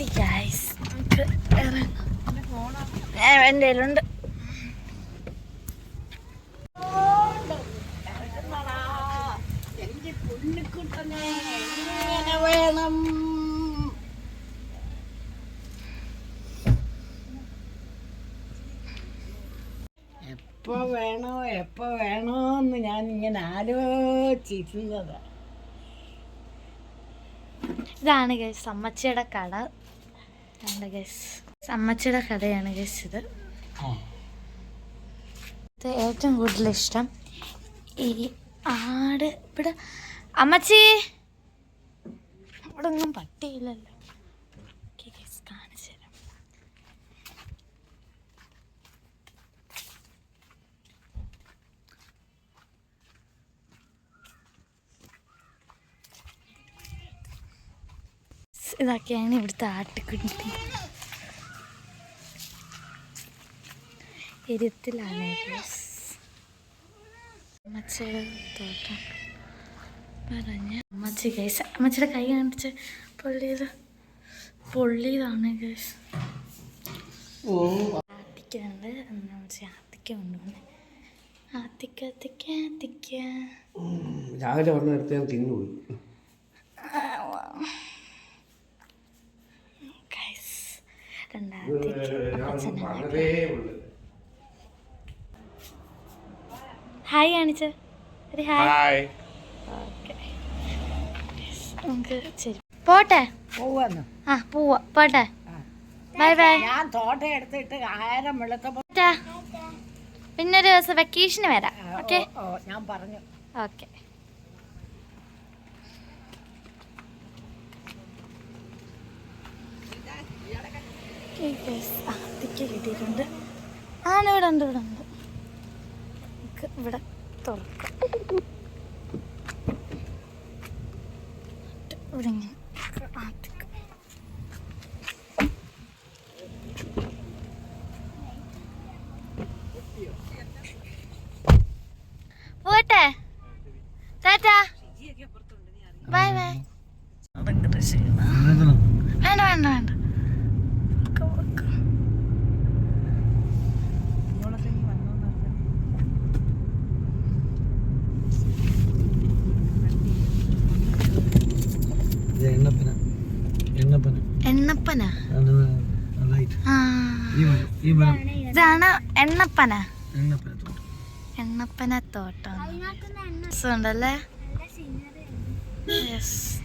എത്തി ഗൈസ് നമുക്ക് ഇറങ്ങാം. എന്റെ കയ്യിലുണ്ട് വേണം എപ്പോ വേണോ എപ്പോ വേണോ എന്ന് ഞാൻ ഇങ്ങനെ ആലോചിച്ചിരുന്നത്. ഇതാണ് ഗൈസ് അമ്മച്ചിയുടെ കട. ഗൈസ് അമ്മച്ചിയുടെ കടയാണ് ഗസ് ഇത്. ഇത് ഏറ്റവും കൂടുതൽ ഇഷ്ടം ഈ ആട്. ഇവിടെ അമ്മച്ചി. ഇവിടെ ഒന്നും പട്ടിയില്ലല്ലോ ഓക്കെ ഗൈസ് കാണിച്ചു തരാം ഇതൊക്കെയാണ് ഇവിടുത്തെ ആട്ടിക്കുട്ടി എരുത്തിലാണ് ഗൈസ് അമ്മച്ചിയുടെ തോട്ടം. പറഞ്ഞ അമ്മച്ചി ഗൈസ് അമ്മച്ചിയുടെ കൈ കാണിച്ച് പൊള്ളിയത് പൊള്ളിയതാണ് ഗൈസ് ആത്തിക്കുന്നുണ്ട് അമ്മച്ചി ആത്തിക്ക കൊണ്ടുവന്നെ. ആത്തിക്ക ആത്തിക്ക ആത്തിക്ക. രാവിലെ വന്ന നേരത്തെ ഞാൻ തിന്നുപോയി. ഹായ് കാണിച്ച. ഒരു ഹായ്. ഓക്കെ. നമുക്ക് ശരി. പോട്ടെ. പോവാന്ന്? ആ പോവാ. പോട്ടെ. Bye bye. ഞാൻ തോട്ടം എടുത്തിട്ട് ആയിരം വെളുത്തപ്പോ. പിന്നെ ഒരു ദിവസം വെക്കേഷന് വരാം. ഓക്കെ? ഞാൻ പറഞ്ഞു. ഓക്കെ. ആദ്യക്ക് കിട്ടിയിട്ടുണ്ട്. ആണ് ഇവിടെ ഉണ്ട് ഇവിടെ ഉണ്ട്. നമുക്ക് ഇവിടെ തുറക്കാം. ഇവിടെ ഇങ്ങനെ പോട്ടെ. ടാറ്റാ. Bye bye. വേണ്ട വേണ്ട വേണ്ട. എണ്ണപ്പന. എണ്ണപ്പന? ഇതാണ് എണ്ണപ്പന. എണ്ണപ്പന തോട്ടം. എണ്ണപ്പന തോട്ടം. രസമുണ്ടല്ലേ? യെസ്